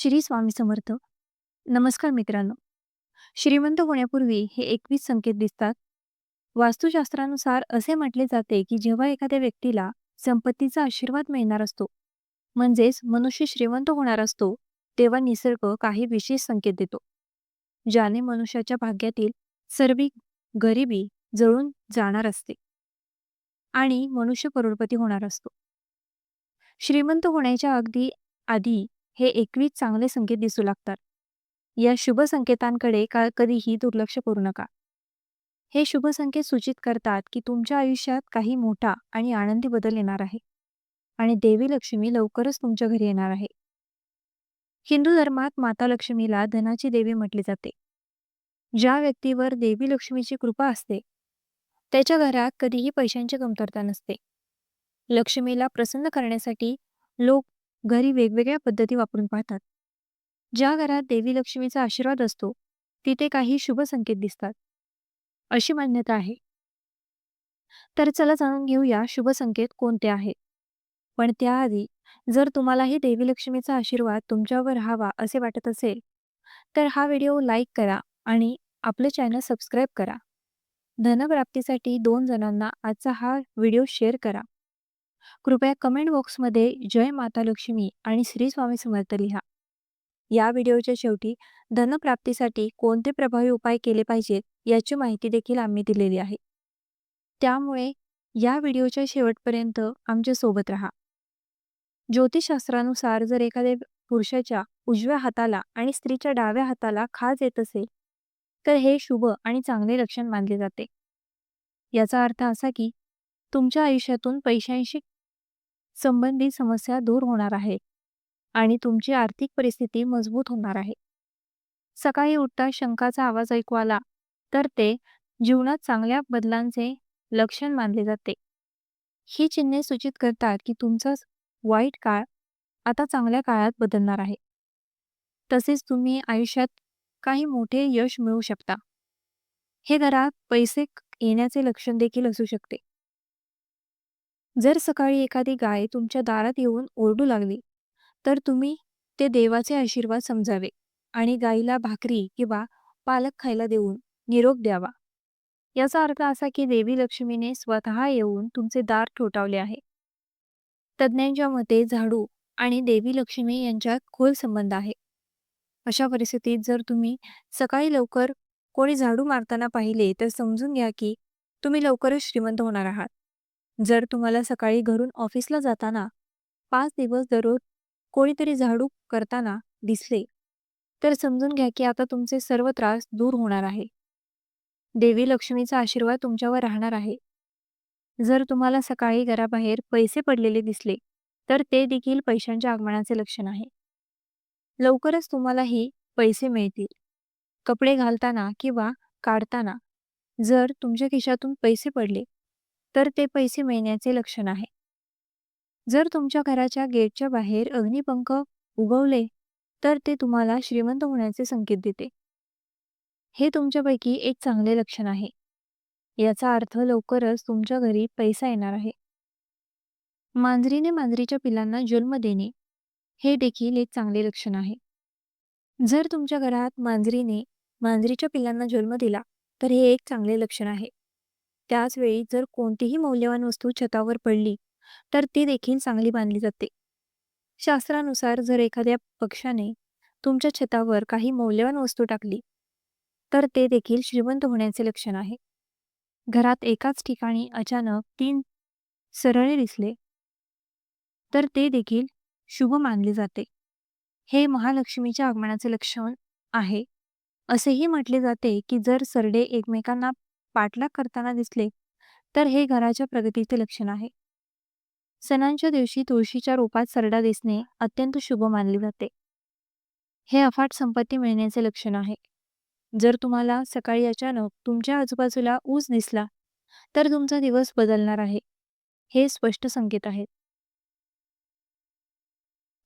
श्री स्वामी समर्थ. नमस्कार मित्रांनो. श्रीमंत होण्यापूर्वी हे एकवीस संकेत दिसतात. वास्तुशास्त्रानुसार असे म्हटले जाते की जेव्हा एखाद्या व्यक्तीला संपत्तीचा आशीर्वाद मिळणार असतो म्हणजेच मनुष्य श्रीमंत होणार असतो तेव्हा निसर्ग काही विशेष संकेत देतो. ज्याने मनुष्याच्या भाग्यातील सर्व गरिबी जळून जाणार असते आणि मनुष्य करोडपती होणार असतो. श्रीमंत होण्याच्या अगदी आधी हे एकवीस चांगले संकेत दिसू लागतात. या शुभ संकेतांकडे का कधीही दुर्लक्ष करू नका. हे शुभ संकेत सूचित करतात की तुमच्या आयुष्यात काही मोठा आणि आनंदी बदल येणार आहे. आणि देवी लक्ष्मी लवकरच तुमच्या घरी येणार आहे. हिंदू धर्मात माता लक्ष्मीला धनाची देवी म्हटली जाते. ज्या व्यक्तीवर देवी लक्ष्मीची कृपा असते त्याच्या घरात कधीही पैशांची कमतरता नसते. लक्ष्मीला प्रसन्न करण्यासाठी लोक घरी वेगवेगळ्या पद्धती वापरून पाहतात. ज्या घरात देवी लक्ष्मीचा आशीर्वाद असतो तिथे काही शुभ संकेत दिसतात. अशी मान्यता आहे. तर चला जाणून घेऊया शुभ संकेत कोणते आहेत? पण त्याआधी जर तुम्हालाही देवी लक्ष्मीचा आशीर्वाद तुमच्यावर हवा असे वाटत असेल तर हा व्हिडिओ लाईक करा आणि आपले चॅनल सबस्क्राईब करा. धनप्राप्तीसाठी दोन जणांना आजचा हा व्हिडिओ शेअर करा. कृपया कमेंट बॉक्समध्ये जय माता लक्ष्मी आणि श्री स्वामी समर्थ लिहा. या व्हिडिओच्या शेवटी धनप्राप्तीसाठी कोणते प्रभावी उपाय केले पाहिजेत याची माहिती देखील आम्ही दिलेली आहे. त्यामुळे या व्हिडिओच्या शेवटपर्यंत आमच्यासोबत राहा. ज्योतिषशास्त्रानुसार जर एखाद्या पुरुषाच्या उजव्या हाताला आणि स्त्रीच्या डाव्या हाताला खाज येत असेल तर हे शुभ आणि चांगले लक्षण मानले जाते. याचा अर्थ असा की तुमच्या आयुष्यातून पैशांशी संबंधित समस्या दूर होणार आहे आणि तुमची आर्थिक परिस्थिती मजबूत होणार आहे. सकाळी उठता शंकाचा आवाज ऐकू आला तर ते जीवनात चांगल्या बदलांचे लक्षण मानले जाते. ही चिन्हे सूचित करतात की तुमचा वाईट काळ आता चांगल्या काळात बदलणार आहे. तसेच तुम्ही आयुष्यात काही मोठे यश मिळवू शकता. हे घरात पैसे येण्याचे लक्षण देखील असू शकते. जर सकाळी एखादी गाय तुमच्या दारात येऊन ओरडू लागली तर तुम्ही ते देवाचे आशीर्वाद समजावे आणि गायीला भाकरी किंवा पालक खायला देऊन निरोप द्यावा. याचा अर्थ असा की देवी लक्ष्मीने स्वतः येऊन तुमचे दार ठोठावले आहे. तज्ज्ञांच्या मते झाडू आणि देवी लक्ष्मी यांच्यात खोल संबंध आहे. अशा परिस्थितीत जर तुम्ही सकाळी लवकर कोणी झाडू मारताना पाहिले तर समजून घ्या की तुम्ही लवकरच श्रीमंत होणार आहात. जर तुम्हाला सकाळी घरून ऑफिसला जाताना पाच दिवस दररोज कोणीतरी झाडू करताना दिसले तर समजून घ्या की आता तुमचे सर्व त्रास दूर होणार आहे. देवी लक्ष्मीचा आशीर्वाद तुमच्यावर राहणार आहे. जर तुम्हाला सकाळी घराबाहेर पैसे पडलेले दिसले तर ते देखील पैशांच्या आगमनाचे लक्षण आहे. लवकरच तुम्हालाही पैसे मिळतील. कपडे घालताना किंवा काढताना जर तुमच्या खिशातून पैसे पडले तर ते पैसे मिळण्याचे लक्षण आहे. जर तुमच्या घराच्या गेटच्या बाहेर अग्निपंख उगवले तर ते तुम्हाला श्रीमंत होण्याचे संकेत देते. हे तुमच्यापैकी एक चांगले लक्षण आहे. याचा अर्थ लवकरच तुमच्या घरी पैसा येणार आहे. मांजरीने मांजरीच्या पिलांना जन्म देणे हे देखील एक चांगले लक्षण आहे. जर तुमच्या घरात मांजरीने मांजरीच्या पिलांना जन्म दिला तर हे एक चांगले लक्षण आहे. त्याच वेळी जर कोणतीही मौल्यवान वस्तू छतावर पडली तर ती देखील चांगली बांधली जाते. शास्त्रानुसार जर एखाद्या पक्षाने तुमच्या छतावर काही मौल्यवान वस्तू टाकली तर ते देखील श्रीमंत होण्याचे लक्षण आहे. घरात एकाच ठिकाणी अचानक तीन सरळे दिसले तर ते देखील शुभ मानले जाते. हे महालक्ष्मीच्या आगमनाचे लक्षण आहे. असेही म्हटले जाते की जर सरडे एकमेकांना पाठलाग करताना दिसले तर हे घराच्या प्रगतीचे लक्षण आहे. सणांच्या दिवशी तुळशीच्या रूपात सरडा दिसणे अत्यंत शुभ मानले जाते. हे अफाट संपत्ती मिळण्याचे लक्षण आहे. जर तुम्हाला सकाळी अचानक तुमच्या आजूबाजूला ऊस दिसला तर तुमचा दिवस बदलणार आहे हे स्पष्ट संकेत आहेत.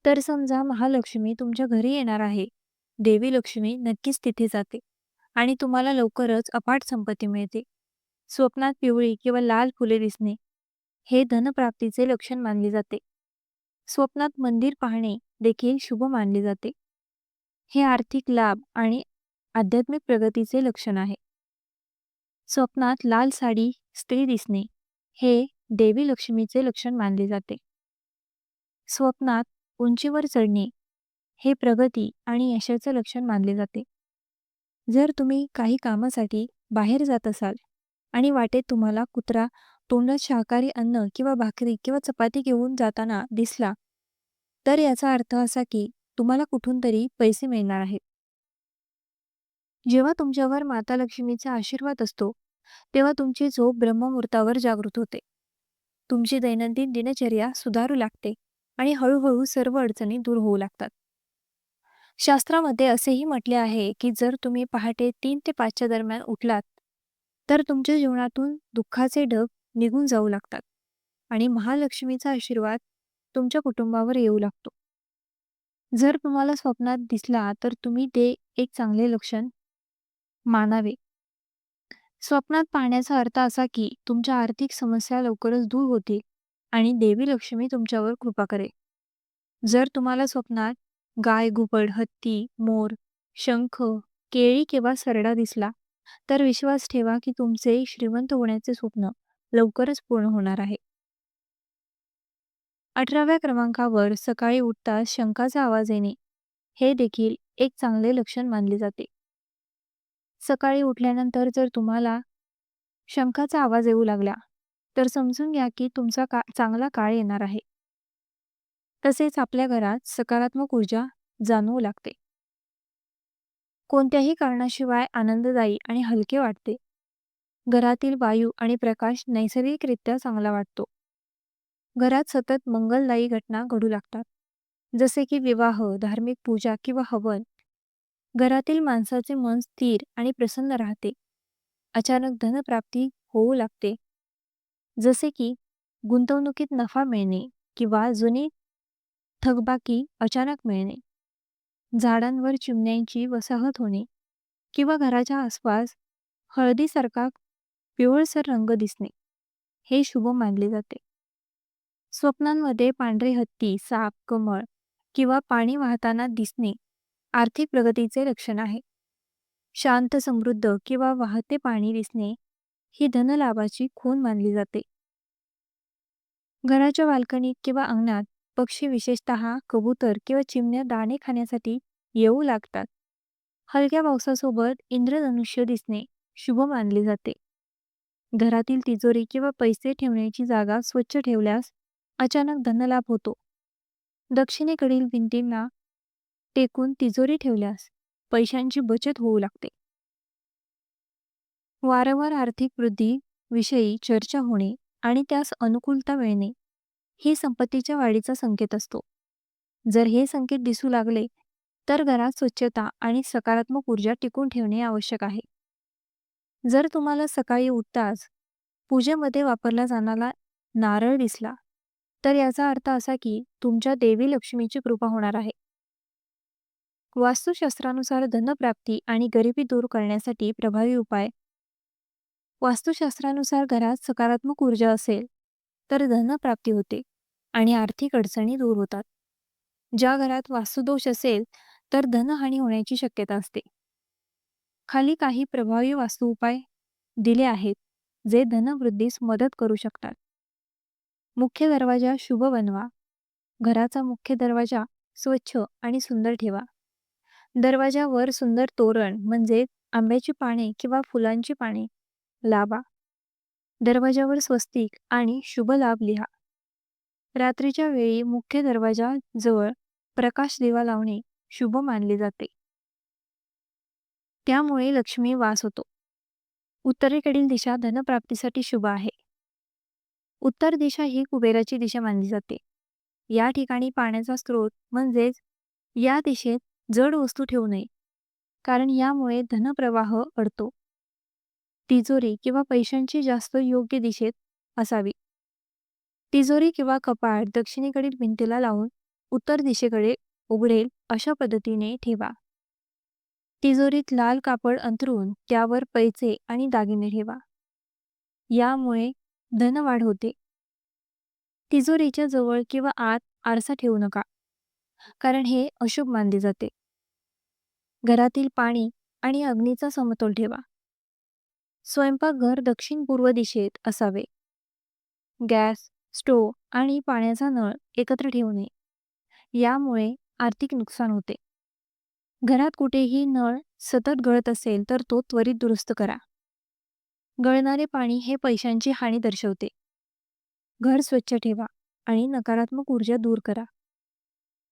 तर समजा महालक्ष्मी तुमच्या घरी येणार आहे देवी लक्ष्मी नक्कीच तिथे जाते. आणि तुम्हाला लवकरच अफाट संपत्ती मिळते. स्वप्नात पिवळी किंवा लाल फुले दिसणे हे धनप्राप्तीचे लक्षण मानले जाते. स्वप्नात मंदिर पाहणे देखील शुभ मानले जाते. हे आर्थिक लाभ आणि आध्यात्मिक प्रगतीचे लक्षण आहे. स्वप्नात लाल साडी स्त्री दिसणे हे देवी लक्ष्मीचे लक्षण मानले जाते. स्वप्नात उंचीवर चढणे हे प्रगती आणि यशाचे लक्षण मानले जाते. जर तुम्ही काही कामासाठी बाहेर जात असाल आणि वाटेत तुम्हाला कुत्रा तोंडात शाकाहारी अन्न किंवा भाकरी किंवा चपाती घेऊन जाताना दिसला तर याचा अर्थ असा की तुम्हाला कुठून तरी पैसे मिळणार आहेत. जेव्हा तुमच्यावर माता लक्ष्मीचा आशीर्वाद असतो तेव्हा तुमची झोप ब्रह्ममुहूर्तावर जागृत होते. तुमची दैनंदिन दिनचर्या सुधारू लागते आणि हळूहळू सर्व अडचणी दूर होऊ लागतात. शास्त्रामध्ये असेही म्हटले आहे की जर तुम्ही पहाटे तीन ते पाचच्या दरम्यान उठलात तर तुमच्या जीवनातून दुःखाचे ढग निघून जाऊ लागतात आणि महालक्ष्मीचा आशीर्वाद तुमच्या कुटुंबावर येऊ लागतो. जर तुम्हाला स्वप्नात दिसला तर तुम्ही ते एक चांगले लक्षण मानावे. स्वप्नात पाहण्याचा अर्थ असा की तुमच्या आर्थिक समस्या लवकरच दूर होतील आणि देवी लक्ष्मी तुमच्यावर कृपा करेल. जर तुम्हाला स्वप्नात गाय घुबड हत्ती मोर शंख केळी किंवा सरडा दिसला तर विश्वास ठेवा की तुमचे श्रीमंत होण्याचे स्वप्न लवकरच पूर्ण होणार आहे. अठराव्या क्रमांकावर सकाळी उठताच शंखाचा आवाज येणे हे देखील एक चांगले लक्षण मानले जाते. सकाळी उठल्यानंतर जर तुम्हाला शंखाचा आवाज येऊ लागला तर समजून घ्या की तुमचा का चांगला काळ येणार आहे. तसेच आपल्या घरात सकारात्मक ऊर्जा जाणवू लागते. कोणत्याही कारणाशिवाय आनंददायी आणि हलके वाटते. घरातील वायू आणि प्रकाश नैसर्गिकरित्या चांगला वाटतो. घरात सतत मंगलदायी घटना घडू लागतात. जसे की विवाह धार्मिक पूजा किंवा हवन. घरातील माणसाचे मन स्थिर आणि प्रसन्न राहते. अचानक धनप्राप्ती होऊ लागते. जसे की गुंतवणुकीत नफा मिळणे किंवा जुनी थकबाकी अचानक मिळणे. झाडांवर चिमण्यांची वसाहत होणे किंवा घराच्या आसपास हळदीसारखा पिवळसर रंग दिसणे हे शुभ मानले जाते. स्वप्नांमध्ये पांढरे हत्ती साप कमळ किंवा पाणी वाहताना दिसणे आर्थिक प्रगतीचे लक्षण आहे. शांत समृद्ध किंवा वाहते पाणी दिसणे ही धनलाभाची खून मानली जाते. घराच्या बाल्कनीत किंवा अंगणात पक्षी विशेषतः कबूतर किंवा चिमण्या दाणे खाण्यासाठी येऊ लागतात. हलक्या पावसासोबत इंद्रधनुष्य दिसणे शुभ मानले जाते. घरातील तिजोरी किंवा पैसे ठेवण्याची जागा स्वच्छ ठेवल्यास अचानक धनलाभ होतो. दक्षिणेकडील भिंतींना टेकून तिजोरी ठेवल्यास पैशांची बचत होऊ लागते. वारंवार आर्थिक वृद्धी विषयी चर्चा होणे आणि त्यास अनुकूलता मिळणे ही संपत्तीच्या वाढीचा संकेत असतो. जर हे संकेत दिसू लागले तर घरात स्वच्छता आणि सकारात्मक ऊर्जा टिकून ठेवणे आवश्यक आहे. जर तुम्हाला सकाळी उठताच पूजेमध्ये वापरला जाणारा नारळ दिसला तर याचा अर्थ असा की तुमच्या देवी लक्ष्मीची कृपा होणार आहे. वास्तुशास्त्रानुसार धनप्राप्ती आणि गरिबी दूर करण्यासाठी प्रभावी उपाय. वास्तुशास्त्रानुसार घरात सकारात्मक ऊर्जा असेल तर धनप्राप्ती होते आणि आर्थिक अडचणी दूर होतात. ज्या घरात वास्तुदोष असेल तर धनहानी होण्याची शक्यता असते. खाली काही प्रभावी वास्तू उपाय दिले आहेत जे धनवृद्धीस मदत करू शकतात. मुख्य दरवाजा शुभ बनवा. घराचा मुख्य दरवाजा स्वच्छ आणि सुंदर ठेवा. दरवाजावर सुंदर तोरण म्हणजे आंब्याची पाने किंवा फुलांची पाने लावा. दरवाजावर स्वस्तिक आणि शुभ लाभ लिहा. रात्रीच्या वेळी मुख्य दरवाजा जवळ प्रकाश दिवा लावणे शुभ मानले जाते. त्यामुळे लक्ष्मी वास होतो. उत्तरेकडील दिशा धनप्राप्तीसाठी शुभ आहे. उत्तर दिशा ही कुबेराची दिशा मानली जाते. या ठिकाणी पाण्याचा स्रोत म्हणजेच या दिशेत जड वस्तू ठेवू नये कारण यामुळे धनप्रवाह अडतो. तिजोरी किंवा पैशांची जास्त योग्य दिशेत असावी. तिजोरी किंवा कपाट दक्षिणेकडील भिंतीला लावून उत्तर दिशेकडे उघडेल अशा पद्धतीने ठेवा. तिजोरीत लाल कापड अंतरून त्यावर पैसे आणि दागिने ठेवा. यामुळे धनवाढ होते. तिजोरीच्या जवळ किंवा आत आरसा ठेवू नका कारण हे अशुभ मानले जाते. घरातील पाणी आणि अग्नीचा समतोल ठेवा. स्वयंपाकघर दक्षिण पूर्व दिशेत असावे. गॅस स्टोव आणि पाण्याचा नळ एकत्र ठेवू नये. यामुळे आर्थिक नुकसान होते. घरात कुठेही नळ सतत गळत असेल तर तो त्वरित दुरुस्त करा. गळणारे पाणी हे पैशांची हानी दर्शवते. घर स्वच्छ ठेवा आणि नकारात्मक ऊर्जा दूर करा.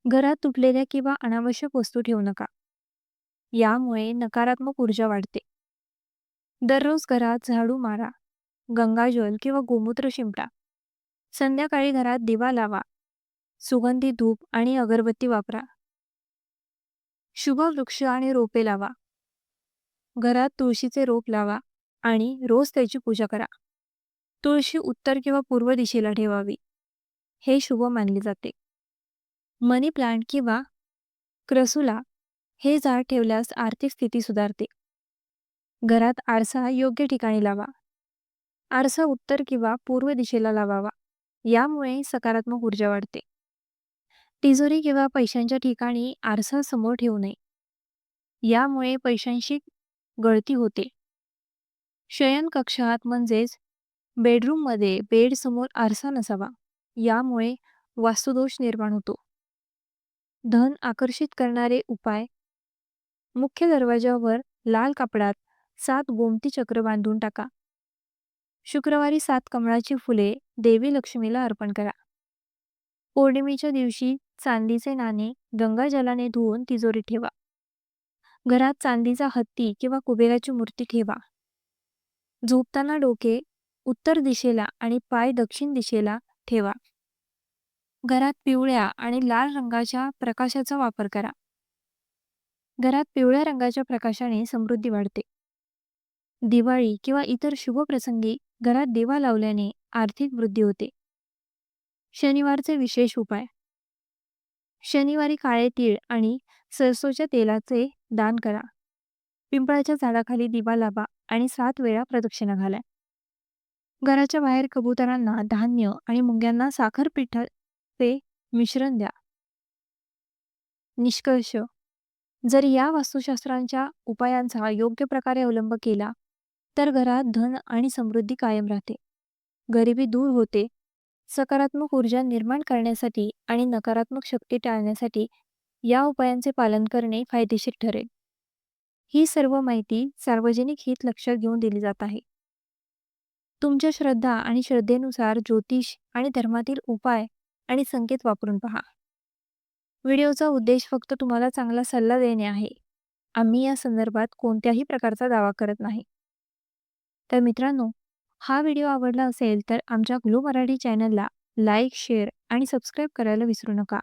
घरात तुटलेल्या किंवा अनावश्यक वस्तू ठेवू नका. यामुळे नकारात्मक ऊर्जा वाढते. दररोज घरात झाडू मारा गंगाजल किंवा गोमूत्र शिंपडा. संध्याकाळी घरात दिवा लावा सुगंधी धूप आणि अगरबत्ती वापरा. शुभ वृक्ष आणि रोपे लावा. घरात तुळशीचे रोप लावा आणि रोज त्याची पूजा करा. तुळशी उत्तर किंवा पूर्व दिशेला ठेवावी. हे शुभ मानले जाते. मनी प्लांट किंवा क्रसुला हे झाड ठेवल्यास आर्थिक स्थिती सुधारते. घरात आरसा योग्य ठिकाणी लावा. आरसा उत्तर किंवा पूर्व दिशेला लावावा. यामुळे सकारात्मक ऊर्जा वाढते. तिजोरी किंवा पैशांच्या ठिकाणी आरसा समोर ठेवू नये. यामुळे पैशांशी गळती होते. शयन कक्षात म्हणजेच बेडरूममध्ये बेड समोर आरसा नसावा. यामुळे वास्तुदोष निर्माण होतो. धन आकर्षित करणारे उपाय. मुख्य दरवाजावर लाल कापडात सात गोमती चक्र बांधून टाका. शुक्रवारी सात कमळाची फुले देवी लक्ष्मीला अर्पण करा. पौर्णिमेच्या दिवशी चांदीचे नाणे गंगाजलाने धुवून तिजोरी ठेवा. घरात चांदीचा हत्ती किंवा कुबेराची मूर्ती ठेवा. झोपताना डोके उत्तर दिशेला आणि पाय दक्षिण दिशेला ठेवा. घरात पिवळ्या आणि लाल रंगाच्या प्रकाशाचा वापर करा. घरात पिवळ्या रंगाच्या प्रकाशाने समृद्धी वाढते. दिवाळी किंवा इतर शुभ प्रसंगी घरात दिवा लावल्याने आर्थिक वृद्धी होते. शनिवारचे विशेष उपाय. शनिवारी काळे तीळ आणि सरसोच्या तेलाचे दान करा. पिंपळाच्या झाडाखाली दिवा लावा आणि सात वेळा प्रदक्षिणा घाला. घराच्या बाहेर कबुतरांना धान्य आणि मुंग्यांना साखर पिठाचे मिश्रण द्या. निष्कर्ष. जर या वास्तुशास्त्रांच्या उपायांचा योग्य प्रकारे अवलंब केला तर घरात धन आणि समृद्धी कायम राहते. गरिबी दूर होते. सकारात्मक ऊर्जा निर्माण करण्यासाठी आणि नकारात्मक शक्ती टाळण्यासाठी या उपायांचे पालन करणे फायदेशीर ठरेल. ही सर्व माहिती सार्वजनिक हित लक्षात घेऊन दिली जात आहे. तुमच्या श्रद्धा आणि श्रद्धेनुसार ज्योतिष आणि धर्मातील उपाय आणि संकेत वापरून पहा. व्हिडिओचा उद्देश फक्त तुम्हाला चांगला सल्ला देणे आहे. आम्ही या संदर्भात कोणत्याही प्रकारचा दावा करत नाही. तर मित्रांनो हा व्हिडिओ आवडला असेल तर आमच्या ग्लो मराठी चॅनलला लाईक शेअर आणि सबस्क्राईब करायला विसरू नका.